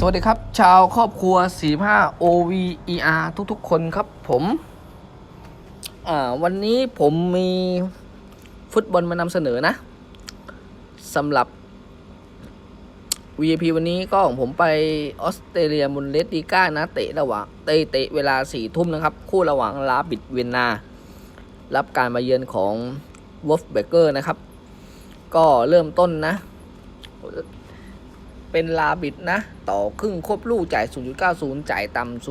สวัสดีครับ ชาวครอบครัว 45 OVER ทุกๆ คนครับผมอ่าวันนี้ผมมีฟุตบอลมานำเสนอนะสำหรับ VIP วันนี้ก็ของผมไปออสเตรเลียมุนเลสติก้านะเตะระหว่างเตะเตะเวลาสี่ทุ่มนะครับ คู่ระหว่างลาบิดเวียนนา รับการมาเยือนของวอฟเบเกอร์นะครับ ก็เริ่มต้นนะ เป็นลาบิดนะ ต่อครึ่งครบลูกจ่าย 0.90 จ่ายต่ำ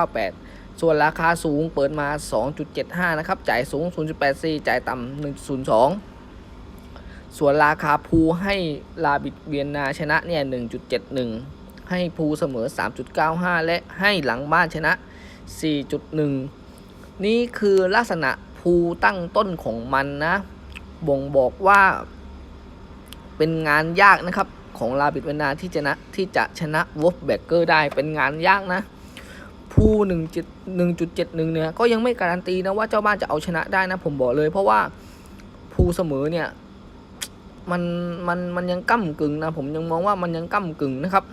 0.98 ส่วนราคาสูงเปิดมา 2.75 นะครับ จ่ายสูง 0.84 จ่ายต่ำ 1.02 ส่วนราคาภูให้ลาบิดเวียนนาชนะเนี่ย 1.71 ให้ภูเสมอ 3.95 และให้หลังบ้านชนะ 4.1 นี่คือลักษณะภูตั้งต้นของมันนะ บ่งบอกว่าเป็นงานยากนะครับ ของลาบิดเวนนาที่จะนะที่จะชนะวอฟแบกเกอร์ได้เป็นงานยากนะผู้หนึ่งจุดหนึ่งจุดเจ็ดหนึ่งเนี่ยก็ยังไม่การันตีนะว่าเจ้าบ้านจะเอาชนะได้นะ ผมบอกเลย เพราะว่าผู้เสมอเนี่ยมันมันมันยังก้ากึ่งนะผมยังมองว่ามันยังก้ากึ่งนะครับ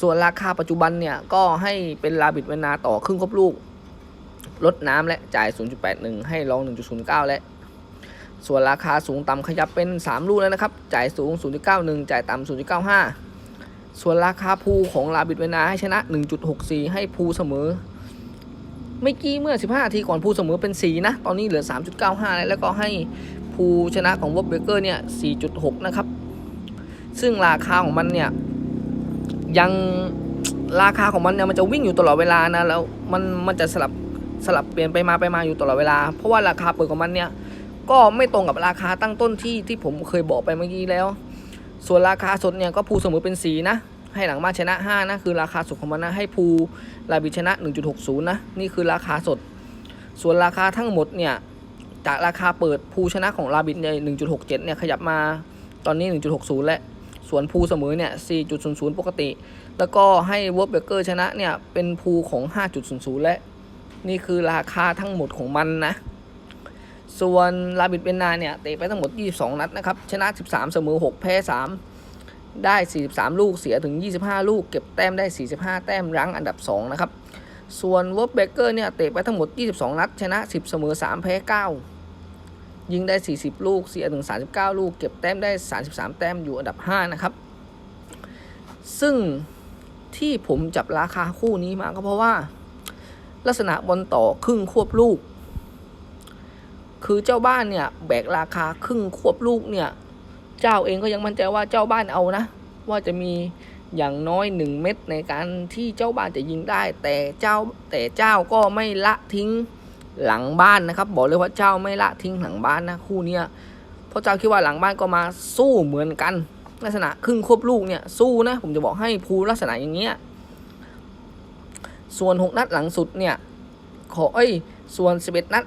ส่วนราคาปัจจุบันเนี่ยก็ให้เป็นลาบิดเวนนาต่อครึ่งครบลูกลดน้ำและจ่าย 0.81 ให้ลอง 1.09 และ ส่วนราคาสูงต่ำขยับเป็น 3 ลูกแล้วนะครับ จ่ายสูง 0.91 จ่ายต่ำ0.95 ส่วนราคาภูของลาบิดเวนาให้ชนะ 1.64 ให้ภูเสมอ ไม่กี้เมื่อ 15นาทีก่อนภูเสมอเป็น 4 นะ ตอนนี้เหลือ 3.95 แล้วแล้วก็ให้ภูชนะของวอฟเบเกอร์เนี่ย 4.6 นะครับ ซึ่งราคาของมันเนี่ย ยังราคาของมันเนี่ยมันจะวิ่งอยู่ตลอดเวลานะแล้วมันมันจะสลับสลับเปลี่ยนไปมาไปมาอยู่ตลอดเวลา เพราะว่าราคาเปิดของมันเนี่ย ก็ไม่ตรงกับราคาตั้งต้นที่ที่ผมเคยบอกไปเมื่อกี้แล้ว ส่วนราคาสดเนี่ยก็ภูเสมอเป็นสีนะ ให้หลังบ้านชนะ 5 นะ คือราคาสดของมันนะ ให้ภูลาบิชนะ 1.60 นะ นี่คือราคาสด ส่วนราคาทั้งหมดเนี่ยจากราคาเปิดภูชนะของลาบิดเนี่ย1.67 เนี่ยขยับมาตอนนี้ 1.60 และส่วนภูเสมอเนี่ย 4.00 ปกติ แล้วก็ให้วอร์เบเกอร์ชนะเนี่ยเป็นภูของ 5.00 และ นี่คือราคาทั้งหมดของมันนะ ส่วนลาบิดเบนนาเนี่ยเตะไปทั้งหมด 22 นัดนะครับ ชนะ 13 เสมอ 6 แพ้ 3 ได้ 43 ลูกเสียถึง 25 ลูก เก็บแต้มได้ 45 แต้มรั้งอันดับ 2 นะครับ ส่วนวอร์เบเกอร์เนี่ยเตะไปทั้งหมด 22 นัด ชนะ 10 เสมอ 3 แพ้ 9 ยิงได้ 40 ลูกเสียถึง 39 ลูก เก็บแต้มได้ 33 แต้มอยู่อันดับ 5 นะครับ ซึ่งที่ผมจับราคาคู่นี้มาก็เพราะว่า ลักษณะบอลต่อครึ่งควบลูก คือเจ้าบ้านเนี่ยแบกราคาครึ่งควบลูกเนี่ย เจ้าเองก็ยังมั่นใจว่าเจ้าบ้านเอานะ ว่าจะมีอย่างน้อยหนึ่งเม็ดในการที่เจ้าบ้านจะยิงได้ แต่เจ้าแต่เจ้าก็ไม่ละทิ้งหลังบ้านนะครับ บอกเลยว่าเจ้าไม่ละทิ้งหลังบ้านนะคู่เนี้ยเพราะเจ้าคิดว่าหลังบ้านก็มาสู้เหมือนกัน ลักษณะครึ่งควบลูกเนี่ยสู้นะผมจะบอกให้ภูลักษณะอย่างเงี้ยส่วนหกนัดหลังสุดเนี่ยขอเอ้ยส่วน 11 นัด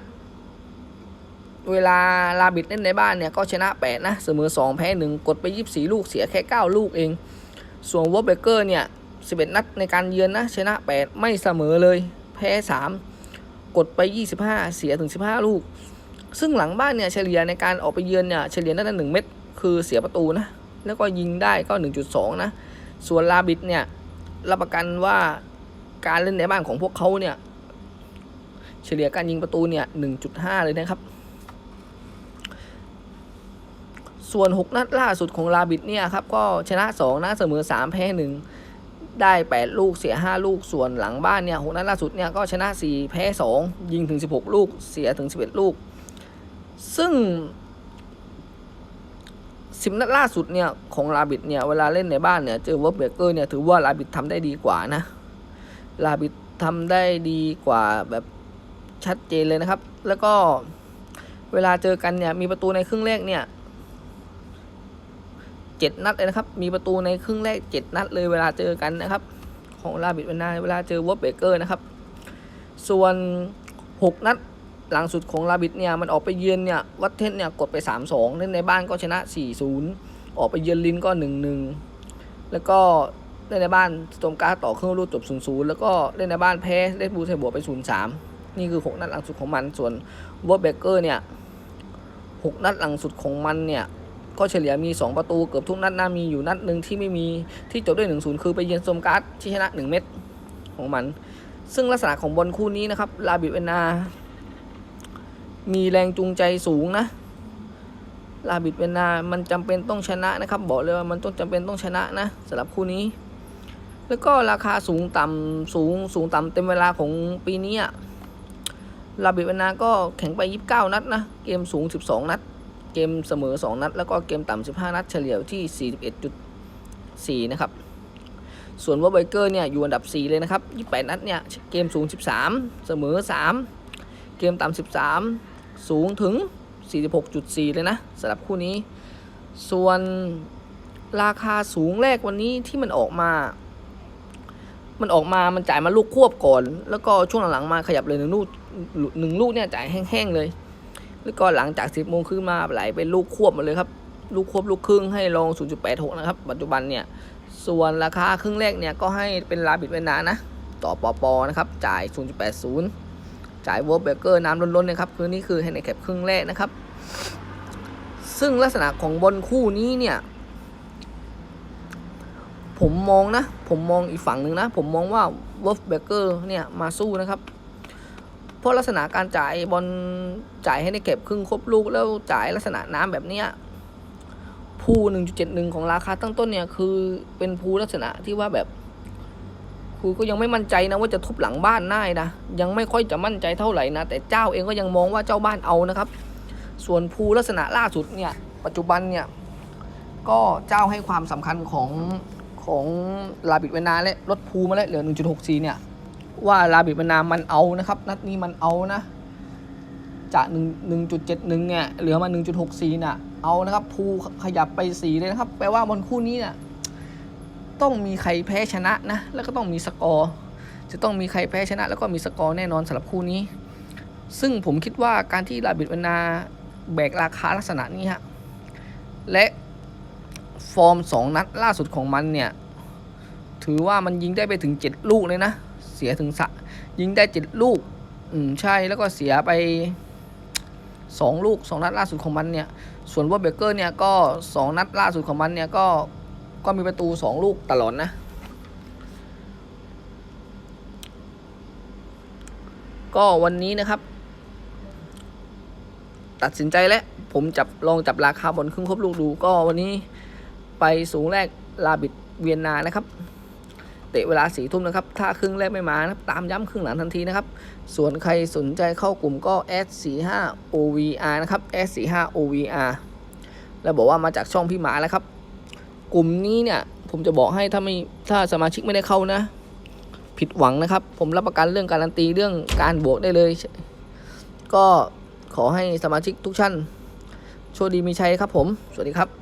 เวลาลาบิดเล่นในบ้านเนี่ยก็ชนะ 8 นะ เสมอ 2 แพ้ 1 กดไป 24 ลูกเสียแค่ 9 ลูกเอง ส่วนวอร์เบเกอร์เนี่ย11 นัดในการเยือนนะชนะ 8 ไม่เสมอเลย แพ้ 3 กดไป 25 เสียถึง 15 ลูก ซึ่งหลังบ้านเนี่ยเฉลี่ยในการออกไปเยือนเนี่ยเฉลี่ยได้ละ1เม็ดคือเสียประตูนะ แล้วก็ยิงได้ก็ 1.2 นะ ส่วนลาบิดเนี่ยรับประกันว่าการเล่นในบ้านของพวกเขาเนี่ยเฉลี่ยการยิงประตูเนี่ย 1.5 เลยนะครับ ส่วน 6 นัดล่าสุดของลาบิดเนี่ยครับก็ชนะ 2 นะเสมอ 3 แพ้ 1 ได้ 8 ลูกเสีย 5 ลูกส่วนหลังบ้านเนี่ย6นัดล่าสุดเนี่ยก็ชนะ 4 แพ้ 2 ยิงถึง 16 ลูกเสียถึง 11 ลูก ซึ่ง 10 นัดล่าสุดเนี่ยของลาบิดเนี่ยเวลาเล่นในบ้านเนี่ยเจอวอร์เบเกอร์เนี่ยถือว่าลาบิดทำได้ดีกว่านะลาบิดทำได้ดีกว่าแบบชัดเจนเลยนะครับ แล้วก็เวลาเจอกันเนี่ยมีประตูในครึ่งแรกเนี่ย เจ็ดนัดเลยนะครับ มีประตูในครึ่งแรกเจ็ดนัดเลยเวลาเจอกันนะครับ ของลาบิดเวนนาเวลาเจอวอร์เบเกอร์นะครับ ส่วนหกนัดหลังสุดของลาบิดเนี่ยมันออกไปเยือนเนี่ยวัดเทนเนี่ยกดไป 3-2เล่นในบ้านก็ชนะ 4-0 ออกไปเยือนลินก็ 1-1 แล้วก็เล่นในบ้านสโตมการ์ต่อเครื่องรูดจบ 0-0 แล้วก็เล่นในบ้านแพ้เลดบูลไทบวกไป 0-3 นี่คือ 6 นัดหลังสุดของมัน ส่วนวอร์เบเกอร์เนี่ย 6 นัดหลังสุดของมันเนี่ย ก็เฉลี่ยมี 2 ประตูเกือบทุกนัดนะมีอยู่นัดหนึ่งที่ไม่มีที่จบด้วย1-0คือไปเยือนโซมการ์ดที่ชนะ 1 เม็ดของมัน ซึ่งลักษณะของบอลคู่นี้นะครับลาบิเวนา มีแรงจูงใจสูงนะลาบิดเวนา มันจำเป็นต้องชนะนะครับ บอกเลยว่ามันต้องจำเป็นต้องชนะนะสำหรับคู่นี้ แล้วก็ราคาสูงต่ำสูงสูงต่ำเต็มเวลาของปีนี้ลาบิดเวนา ก็แข่งไป 29 นัดนะ เกมสูง 12 นัด เกมเสมอ 2 นัด แล้วก็เกมต่ำ15 นัดเฉลี่ยที่ 41.4 นะครับ ส่วนวอลเบเกอร์เนี่ยอยู่อันดับ 4 เลยนะครับ 28 นัดเนี่ยเกมสูง 13 เสมอ 3 เกมต่ำ13 สูงถึง 46.4 เลยนะสำหรับคู่นี้ ส่วนราคาสูงแรกวันนี้ที่มันออกมา มันออกมา มันจ่ายมาลูกควบก่อน แล้วก็ช่วงหลังๆมาขยับเลยหนึ่งลูกหนึ่งลูกเนี่ยจ่ายแห้งๆเลย แล้วก็หลังจาก 10โมงครึ่งมาไหลเป็นลูกควบหมดเลยครับลูกควบลูกครึ่งให้ลง 0.86 นะครับ ปัจจุบันเนี่ย ส่วนราคาครึ่งแรกเนี่ย ก็ให้เป็นลาบิดเวนานะ ต่อปอปอนะครับ จ่าย 0.80 จ่ายเวอลเบเกอร์น้ำล้นๆนะครับ คือนี่คือให้ในแคปครึ่งแรกนะครับ ซึ่งลักษณะของบอลคู่นี้เนี่ย ผมมองนะ ผมมองอีกฝั่งหนึ่งนะ ผมมองว่าเวอลเบเกอร์เนี่ย มาสู้นะครับ เพราะลักษณะการจ่ายบอลจ่ายให้ในเก็บครึ่งครบลูกแล้วจ่ายลักษณะน้ำแบบเนี้ยภู1.71 ของราคาตั้งต้นเนี่ยคือเป็นภูลักษณะที่ว่าแบบครูก็ยังไม่มั่นใจนะว่าจะทุบหลังบ้านได้นะยังไม่ค่อยจะมั่นใจเท่าไหร่นะแต่เจ้าเองก็ยังมองว่าเจ้าบ้านเอานะครับ ส่วนภูลักษณะล่าสุดเนี่ยปัจจุบันเนี่ยก็เจ้าให้ความสำคัญของของลาบิดเวนาและลดภูมาแล้วเหลือ 1.64 เนี่ย ว่าลาบิดเวนามันเอานะครับ นัดนี้มันเอานะ จาก1 1.71เนี่ยเหลือมา 1.64น่ะเอานะครับภูขยับไป4เลยนะครับ แปลว่าบอลคู่นี้เนี่ยต้องมีใครแพ้ชนะนะ แล้วก็ต้องมีสกอร์จะต้องมีใครแพ้ชนะ แล้วก็มีสกอร์แน่นอนสำหรับคู่นี้ ซึ่งผมคิดว่าการที่ลาบิดเวนาแบกราคาลักษณะนี้ฮะและฟอร์ม 2 นัดล่าสุดของมันเนี่ย ถือว่ามันยิงได้ไปถึง 7 ลูกเลยนะ เสียถึงสะยิงได้7ลูก อืมใช่แล้วก็เสียไป2ลูก2นัดล่าสุดของมันเนี่ย ส่วนวอเบเกอร์เนี่ยก็2นัดล่าสุดของมันเนี่ยก็ก็มีประตู2ลูกตลอดนะ ก็วันนี้นะครับ ตัดสินใจแล้ว ผมจับลองจับราคาบอลครึ่งครบลูกดู ก็วันนี้ไปสูงแรกลาบิดเวียนนานะครับ เตะเวลาสี่ทุ่มนะครับ ถ้าครึ่งแรกไม่มานะครับตามย้ำครึ่งหลังทันทีนะครับ ส่วนใครสนใจเข้ากลุ่มก็ S45 OVR นะครับ S45 OVR แล้วบอกว่ามาจากช่องพี่หมาแล้วครับ กลุ่มนี้เนี่ยผมจะบอกให้ถ้าไม่ถ้าสมาชิกไม่ได้เข้านะ ผิดหวังนะครับ ผมรับประกันเรื่องการันตีเรื่องการบวกได้เลย ก็ขอให้สมาชิกทุกท่านโชคดีมีชัยครับผม สวัสดีครับ